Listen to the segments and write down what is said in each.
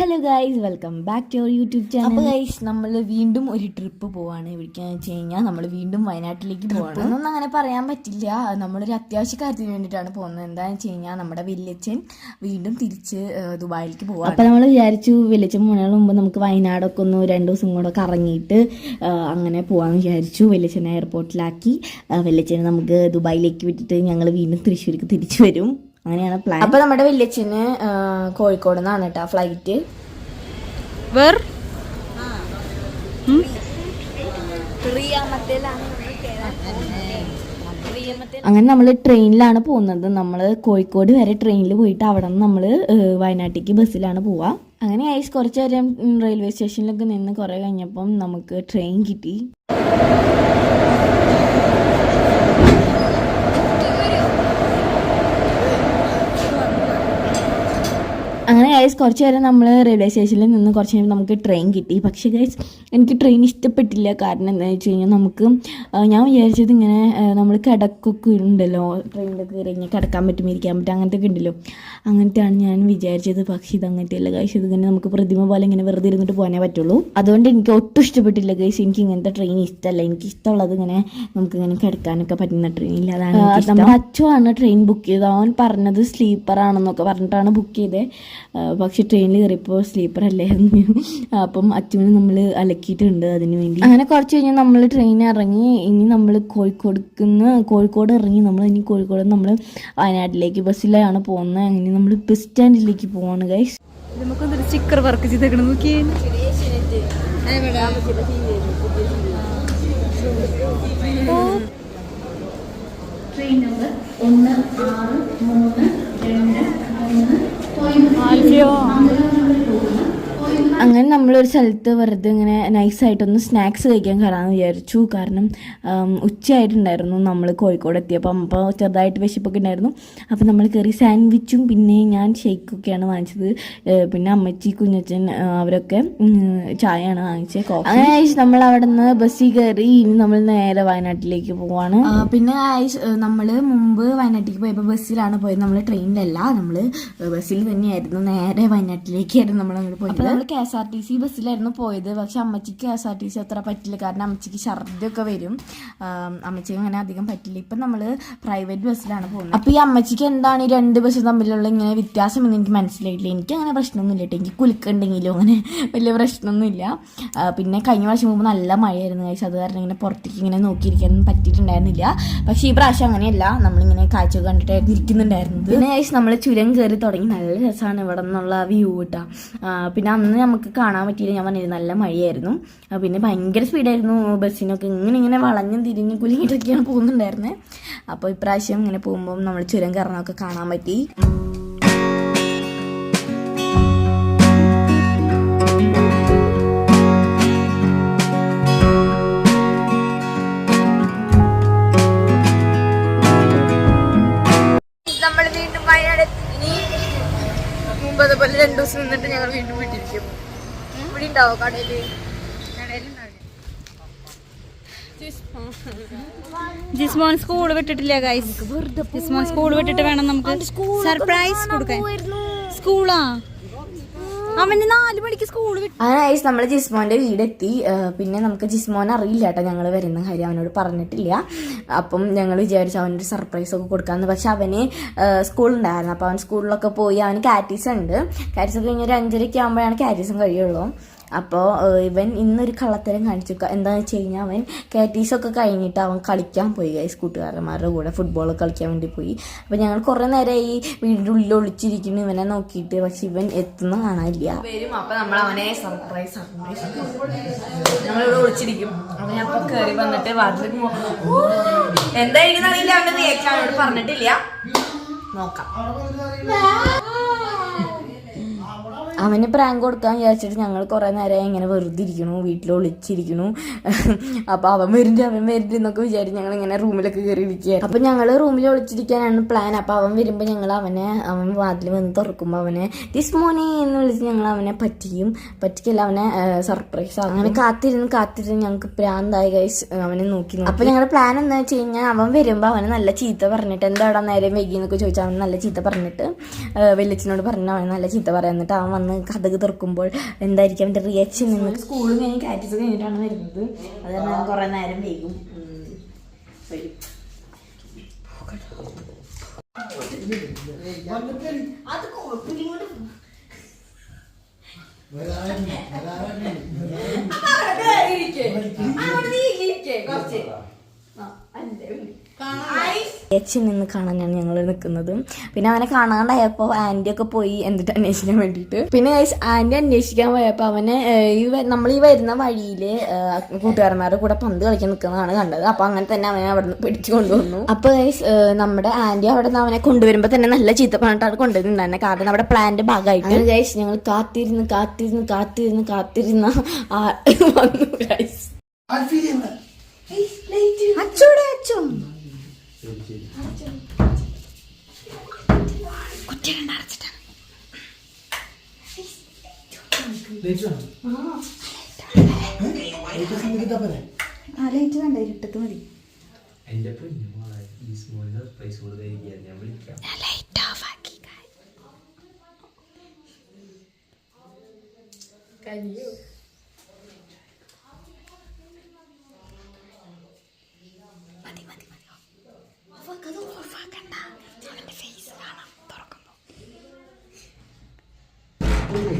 Hello guys welcome back to our YouTube channel അപ്പോൾ guys നമ്മൾ വീണ്ടും ഒരു ട്രിപ്പ് പോവാണ്. എവിടേക്കാന്ന് വെച്ച് കഴിഞ്ഞാൽ നമ്മൾ വീണ്ടും വയനാട്ടിലേക്ക് പോകണം ഒന്നും അങ്ങനെ പറയാൻ പറ്റില്ല. നമ്മളൊരു അത്യാവശ്യ കാര്യത്തിന് വേണ്ടിയിട്ടാണ് പോകുന്നത്. എന്താണെന്ന് വെച്ച് കഴിഞ്ഞാൽ നമ്മുടെ വില്ലച്ചൻ വീണ്ടും തിരിച്ച് ദുബായിലേക്ക് പോവാണ്. അപ്പോൾ നമ്മൾ വിചാരിച്ചു വില്ലച്ചൻ പോണതിന് മുമ്പ് നമുക്ക് വയനാടൊക്കെ ഒന്ന് രണ്ട് ദിവസം കൂടെ കറങ്ങിയിട്ട് അങ്ങനെ പോകാമെന്ന് വിചാരിച്ചു വില്ലച്ചനെ എയർപോർട്ടിലാക്കി വില്ലച്ചനെ നമുക്ക് ദുബായിലേക്ക് വിട്ടിട്ട് ഞങ്ങൾ വീണ്ടും തൃശ്ശൂർക്ക് തിരിച്ചു വരും. അങ്ങനെയാണ് പ്ലാൻ അപ്പോൾ നമ്മുടെ വല്യച്ഛന് ഏഹ്, കോഴിക്കോട് നിന്നാണ് കേട്ടോ ഫ്ലൈറ്റ് വേർ അങ്ങനെ നമ്മൾ ട്രെയിനിലാണ് പോകുന്നത്. നമ്മൾ കോഴിക്കോട് വരെ ട്രെയിനിൽ പോയിട്ട് അവിടെ നിന്ന് നമ്മൾ വയനാട്ടിലേക്ക് ബസ്സിലാണ് പോവുക അങ്ങനെ ഐസ് കുറച്ച് നേരം റെയിൽവേ സ്റ്റേഷനിലൊക്കെ നിന്ന് കുറേ കഴിഞ്ഞപ്പം നമുക്ക് ട്രെയിൻ കിട്ടി. അങ്ങനെ ഗൈസ് കുറച്ച് നേരം നമ്മൾ റെയിൽവേ സ്റ്റേഷനിൽ നിന്ന് കുറച്ച് നേരം നമുക്ക് ട്രെയിൻ കിട്ടി. പക്ഷേ ഗൈസ് എനിക്ക് ട്രെയിൻ ഇഷ്ടപ്പെട്ടില്ല. കാരണം എന്താണെന്ന് വെച്ച് കഴിഞ്ഞാൽ നമുക്ക് ഞാൻ വിചാരിച്ചത് ഇങ്ങനെ നമ്മൾ കിടക്കൊക്കെ ഉണ്ടല്ലോ. ട്രെയിനിലൊക്കെ കയറി കഴിഞ്ഞാൽ കിടക്കാൻ പറ്റും ഇരിക്കാൻ പറ്റും അങ്ങനത്തെ ഒക്കെ ഉണ്ടല്ലോ. അങ്ങനത്തെയാണ് ഞാൻ വിചാരിച്ചത്. പക്ഷേ ഇത് അങ്ങനത്തെയല്ല ഗൈസ് ഇതിങ്ങനെ നമുക്ക് പ്രതിമ പോലെ ഇങ്ങനെ വെറുതെ ഇരുന്നിട്ട് പോകാനേ പറ്റുള്ളൂ. അതുകൊണ്ട് എനിക്ക് ഒട്ടും ഇഷ്ടപ്പെട്ടില്ല ഗൈസ് എനിക്ക് ഇങ്ങനത്തെ ട്രെയിൻ ഇഷ്ടമല്ല എനിക്ക് ഇഷ്ടമുള്ളത് ഇങ്ങനെ നമുക്ക് ഇങ്ങനെ കിടക്കാനൊക്കെ പറ്റുന്ന ട്രെയിനിൽ അതാണ്. നമ്മുടെ അച്ഛനാണ് ട്രെയിൻ ബുക്ക് ചെയ്തത്. അവൻ പറഞ്ഞത് സ്ലീപ്പർ ആണെന്നൊക്കെ പറഞ്ഞിട്ടാണ് ബുക്ക് ചെയ്തത് പക്ഷെ ട്രെയിനിൽ കയറിയപ്പോൾ സ്ലീപ്പർ അല്ലായിരുന്നു അപ്പം അച്ചുവിന് നമ്മൾ അലക്കിയിട്ടുണ്ട് അതിന് വേണ്ടി. അങ്ങനെ കുറച്ച് കഴിഞ്ഞ് നമ്മൾ ട്രെയിൻ ഇറങ്ങി. ഇനി നമ്മൾ കോഴിക്കോട് കോഴിക്കോട് ഇറങ്ങി. നമ്മൾ ഇനി കോഴിക്കോട് നമ്മൾ വയനാട്ടിലേക്ക് ബസ്സിലാണ് പോകുന്നത്. അങ്ങനെ നമ്മൾ ബസ് സ്റ്റാൻഡിലേക്ക് പോവാണ് ഗൈസ് നമുക്കൊന്നൊരു സ്റ്റിക്കർ വർക്ക് ചെയ്തേക്കണം ട്രെയിൻ നമ്പർ ഒന്ന് ആറ് മൂന്ന് രണ്ട് മൂന്ന് അങ്ങനെ നമ്മളൊരു സ്ഥലത്ത് വെറുതെ ഇങ്ങനെ നൈസായിട്ടൊന്ന് സ്നാക്സ് കഴിക്കാൻ കയറാമെന്ന് വിചാരിച്ചു. കാരണം ഉച്ചയായിട്ടുണ്ടായിരുന്നു നമ്മൾ കോഴിക്കോട് എത്തിയപ്പം. അപ്പോൾ ചെറുതായിട്ട് വിശപ്പൊക്കെ ഉണ്ടായിരുന്നു. അപ്പോൾ നമ്മൾ കയറി സാൻഡ്വിച്ചും പിന്നെ ഞാൻ ഷെയ്ക്കൊക്കെയാണ് വാങ്ങിച്ചത്. പിന്നെ അമ്മച്ചി കുഞ്ഞച്ചൻ അവരൊക്കെ ചായയാണ് വാങ്ങിച്ചത് കോഫി അങ്ങനെ ആയിച്ച് നമ്മൾ അവിടെ നിന്ന് ബസ്സിൽ കയറി ഇനി നമ്മൾ നേരെ വയനാട്ടിലേക്ക് പോവാണ്. പിന്നെ ആയിച്ച് നമ്മൾ മുമ്പ് വയനാട്ടിലേക്ക് പോയപ്പോൾ ബസ്സിലാണ് പോയത്. നമ്മൾ ട്രെയിനിലല്ല നമ്മൾ ബസ്സിൽ തന്നെയായിരുന്നു. നേരെ വയനാട്ടിലേക്കായിരുന്നു നമ്മൾ അങ്ങോട്ട് പോയത് നമ്മൾ K S R T C ബസ്സിലായിരുന്നു പോയത്. പക്ഷെ അമ്മച്ചിക്ക് K S R T C അത്ര പറ്റില്ല. കാരണം അമ്മച്ചിക്ക് ഛർദ്ദിയൊക്കെ വരും. അമ്മച്ചിക്ക് അങ്ങനെ അധികം പറ്റില്ല. ഇപ്പം നമ്മൾ പ്രൈവറ്റ് ബസ്സിലാണ് പോകുന്നത്. അപ്പോൾ ഈ അമ്മച്ചിക്ക് എന്താണ് ഈ രണ്ട് ബസ് തമ്മിലുള്ള ഇങ്ങനെ വ്യത്യാസം എന്ന് എനിക്ക് മനസ്സിലായിട്ടില്ല. എനിക്ക് അങ്ങനെ പ്രശ്നമൊന്നുമില്ല കേട്ടോ. എനിക്ക് കുലുക്കുണ്ടെങ്കിലും അങ്ങനെ വലിയ പ്രശ്നമൊന്നുമില്ല. പിന്നെ കഴിഞ്ഞ പ്രാവശ്യം മുമ്പ് നല്ല മഴയായിരുന്നു കഴിച്ച് അത് കാരണം ഇങ്ങനെ പുറത്തേക്ക് ഇങ്ങനെ നോക്കിയിരിക്കാനൊന്നും പറ്റിയിട്ടുണ്ടായിരുന്നില്ല. പക്ഷേ ഈ പ്രാവശ്യം അങ്ങനെയല്ല. നമ്മളിങ്ങനെ കാഴ്ച കണ്ടിട്ടായിരുന്നു ഇരിക്കുന്നുണ്ടായിരുന്നത്. പിന്നെ കഴിച്ച് നമ്മൾ ചുരം കയറി തുടങ്ങി. നല്ല രസമാണ് ഇവിടെ നിന്നുള്ള വ്യൂ കിട്ടുക പിന്നെ അന്ന് നമുക്ക് കാണാൻ പറ്റിയില്ല. ഞാൻ പറഞ്ഞിരുന്നു നല്ല മഴയായിരുന്നു. പിന്നെ ഭയങ്കര സ്പീഡായിരുന്നു ബസ്സിനൊക്കെ. ഇങ്ങനെ ഇങ്ങനെ വളഞ്ഞും തിരിഞ്ഞും കുലുങ്ങിയിട്ടൊക്കെയാണ് പോകുന്നുണ്ടായിരുന്നത് അപ്പോൾ ഇപ്രാവശ്യം ഇങ്ങനെ പോകുമ്പോൾ നമ്മൾ ചുരം കറണമൊക്കെ കാണാൻ പറ്റി. രണ്ടു ദിവസം നിന്നിട്ട് ഞങ്ങൾ വീണ്ടും വീട്ടിരിക്കും. ഇവിടെ ഉണ്ടാവോ കടയിൽ? ജിസ്മോൻ സ്കൂൾ വിട്ടിട്ടില്ല ഗൈസ് ജിസ്മോൻ സ്കൂൾ വിട്ടിട്ട് വേണം നമുക്ക് സർപ്രൈസ് കൊടുക്കാൻ. സ്കൂളാ? അവന് നാല് മണിക്ക് സ്കൂൾ നമ്മൾ ജിസ്മോന്റെ വീടെത്തി. പിന്നെ നമുക്ക് ജിസ്മോൻ അറിയില്ല കേട്ടോ ഞങ്ങൾ വരുന്ന കാര്യം. അവനോട് പറഞ്ഞിട്ടില്ല. അപ്പം ഞങ്ങൾ വിചാരിച്ചു അവനൊരു സർപ്രൈസ് ഒക്കെ കൊടുക്കാമെന്ന് പക്ഷെ അവന് സ്കൂളുണ്ടായിരുന്നു അപ്പോൾ അവൻ സ്കൂളിലൊക്കെ പോയി. അവന് കാറ്റീസ് ഉണ്ട്. കാറ്റീസ് കഴിഞ്ഞ് ഒരു അഞ്ചരയ്ക്ക് ആകുമ്പോഴാണ് കാറ്റീസും കഴിയുള്ളൂ. അപ്പോൾ ഇവൻ ഇന്നൊരു കള്ളത്തരം കാണിച്ചു ക- എന്താണെന്ന് വെച്ച് കഴിഞ്ഞാൽ അവൻ കാറ്റീസൊക്കെ കഴിഞ്ഞിട്ട് അവൻ കളിക്കാൻ പോയി ഗൈസ് കൂട്ടുകാരന്മാരുടെ കൂടെ. ഫുട്ബോൾ കളിക്കാൻ വേണ്ടി പോയി. അപ്പോൾ ഞങ്ങൾ കുറേ നേരം ഈ വീടിന്റെ ഉള്ളിൽ ഒളിച്ചിരിക്കുന്നു ഇവനെ നോക്കിയിട്ട്. പക്ഷെ ഇവൻ എത്തുന്ന കാണാനില്ല. വരും. അപ്പോൾ നമ്മൾ അവനെ സർപ്രൈസ് സർപ്രൈസ് നമ്മളിവിടെ ഒളിച്ചിരിക്കും. അവൻ അപ്പം കയറി വന്നിട്ട് വാതിലേക്ക് എന്തായിരിക്കും അറിയില്ല. റിയാക്ഷൻ അവനോട് പറഞ്ഞിട്ടില്ല. നോക്കാം. അവന് പ്രാങ്ക് കൊടുക്കാൻ വിചാരിച്ചിട്ട് ഞങ്ങൾ കുറേ നേരം ഇങ്ങനെ വെറുതെ ഇരിക്കണു വീട്ടിൽ ഒളിച്ചിരിക്കണു അപ്പോൾ അവൻ വരുന്നുണ്ട് അവൻ വരുന്നുണ്ട് എന്നൊക്കെ വിചാരിച്ച് ഞങ്ങൾ ഇങ്ങനെ റൂമിലൊക്കെ കയറി ഇരിക്കുക അപ്പോൾ ഞങ്ങൾ റൂമിൽ ഒളിച്ചിരിക്കാനാണ് പ്ലാൻ അപ്പോൾ അവൻ വരുമ്പോൾ ഞങ്ങൾ അവനെ അവൻ വാതിൽ വന്ന് തുറക്കുമ്പോൾ അവനെ ദിസ് മോനെ എന്ന് വിളിച്ച് ഞങ്ങൾ അവനെ പറ്റിയും പറ്റിക്കല്ല അവനെ സർപ്രൈസ് അങ്ങനെ കാത്തിരുന്ന് കാത്തിരുന്ന് ഞങ്ങൾക്ക് പ്രാന്തായി കൈസ് അവനെ നോക്കി അപ്പോൾ ഞങ്ങളുടെ പ്ലാൻ എന്താ വെച്ച് കഴിഞ്ഞാൽ അവൻ വരുമ്പോൾ അവനെ നല്ല ചീത്ത പറഞ്ഞിട്ട് എന്താടാ നേരം വൈകി എന്നൊക്കെ ചോദിച്ചാൽ അവൻ നല്ല ചീത്ത പറഞ്ഞിട്ട് വെല്ലിച്ചിനോട് പറഞ്ഞു അവൻ നല്ല ചീത്ത പറയാൻ എന്നിട്ട് അവൻ വന്ന് വന്ന് കഥക് തുറക്കുമ്പോൾ എന്തായിരിക്കും അവന്റെ റിയാക്ഷൻ എന്ന്? സ്കൂളിൽ കഴിഞ്ഞ് കാറ്റസ് കഴിഞ്ഞിട്ടാണ് വരുന്നത്. അത് കാരണം കുറേ നേരം വൈകും. അത് ഇങ്ങോട്ട് ചേച്ചി നിന്ന് കാണാനാണ് ഞങ്ങൾ നിൽക്കുന്നത് പിന്നെ അവനെ കാണാണ്ടായപ്പോൾ ആന്റിയൊക്കെ പോയി എന്നിട്ട് അന്വേഷിക്കാൻ വേണ്ടിയിട്ട്. പിന്നെ ആന്റി അന്വേഷിക്കാൻ പോയപ്പോൾ അവനെ ഈ നമ്മൾ ഈ വരുന്ന വഴിയിൽ കൂട്ടുകാരന്മാരുടെ കൂടെ പന്ത് കളിക്കാൻ നിൽക്കുന്നതാണ് കണ്ടത്. അപ്പോൾ അങ്ങനെ തന്നെ അവനെ അവിടെ നിന്ന് പിടിച്ചു കൊണ്ടുവന്നു. അപ്പോൾ നമ്മുടെ ആന്റി അവിടെ നിന്ന് അവനെ കൊണ്ടുവരുമ്പോൾ തന്നെ നല്ല ചീത്ത പറഞ്ഞിട്ടാണ് കൊണ്ടുവരുന്നുണ്ടായിരുന്നത് കാരണം നമ്മുടെ പ്ലാന്റെ ഭാഗമായിട്ട്. ഗൈസ് ഞങ്ങൾ കാത്തിരുന്ന് കാത്തിരുന്ന് കാത്തിരുന്ന് കാത്തിരുന്ന ആ വന്നു ഗൈസ് അച്ചൂടെ അച്ചും. ആ. ലൈറ്റ് വേണ്ട ഇരുട്ടത്ത് മതി. എന്റെ ഈ സ്മോളിന് സർപ്രൈസ് കൊടുത്തിരിക്കുക ഞാൻ വിളിക്കാം.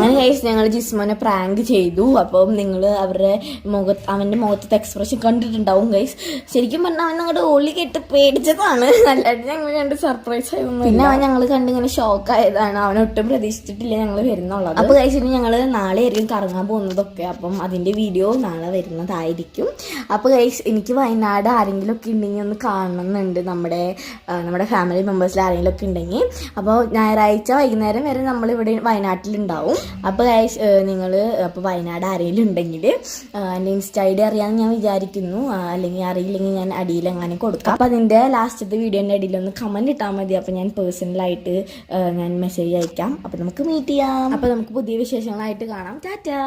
അങ്ങനെ കഴിച്ച് ഞങ്ങൾ ജിസ്മോനെ പ്രാങ്ക് ചെയ്തു. അപ്പം നിങ്ങൾ അവരുടെ മുഖത്ത് അവന്റെ മുഖത്തെ എക്സ്പ്രഷൻ കണ്ടിട്ടുണ്ടാവും ഗൈസ് ശരിക്കും പറഞ്ഞാൽ അവൻ ഞങ്ങളുടെ ഓളി കെട്ട് പേടിച്ചതാണ്. അല്ലാണ്ട് ഞങ്ങൾ കണ്ട് സർപ്രൈസ് ആയിരുന്നു പിന്നെ അവൻ ഞങ്ങൾ കണ്ടിങ്ങനെ ഷോക്ക് ആയതാണ്. അവൻ ഒട്ടും പ്രതീക്ഷിച്ചിട്ടില്ല ഞങ്ങൾ വരുന്നുള്ളത്. അപ്പോൾ കഴിച്ചിട്ട് ഞങ്ങൾ നാളെ ആയിരിക്കും കറങ്ങാൻ പോകുന്നതൊക്കെ. അപ്പം അതിന്റെ വീഡിയോ നാളെ വരുന്നതായിരിക്കും. അപ്പോൾ ഗൈസ് എനിക്ക് വയനാട് ആരെങ്കിലും ഒക്കെ ഉണ്ടെങ്കിൽ ഒന്ന് കാണണമെന്നുണ്ട് നമ്മുടെ നമ്മുടെ ഫാമിലി മെമ്പേഴ്സിൽ ആരെങ്കിലും ഒക്കെ ഉണ്ടെങ്കിൽ. അപ്പോൾ ഞായറാഴ്ച വൈകുന്നേരം വരെ നമ്മളിവിടെ വയനാട്ടിലുണ്ടാവും. അപ്പോൾ നിങ്ങൾ അപ്പോൾ വയനാട് ആരെങ്കിലും ഉണ്ടെങ്കിൽ എന്റെ ഇൻസ്റ്റ ഐ ഡി അറിയാമെന്ന് ഞാൻ വിചാരിക്കുന്നു. അല്ലെങ്കിൽ അറിയില്ലെങ്കിൽ ഞാൻ അടിയിൽ അങ്ങനെ കൊടുക്കാം അപ്പോൾ അതിന്റെ ലാസ്റ്റത്തെ വീഡിയോന്റെ അടിയിൽ ഒന്ന് കമന്റ് ഇട്ടാൽ മതി. അപ്പോൾ ഞാൻ പേഴ്സണലായിട്ട് ഞാൻ മെസ്സേജ് അയക്കാം. അപ്പോൾ നമുക്ക് മീറ്റ് ചെയ്യാം. അപ്പോൾ നമുക്ക് പുതിയ വിശേഷങ്ങളായിട്ട് കാണാം. ടാറ്റാ!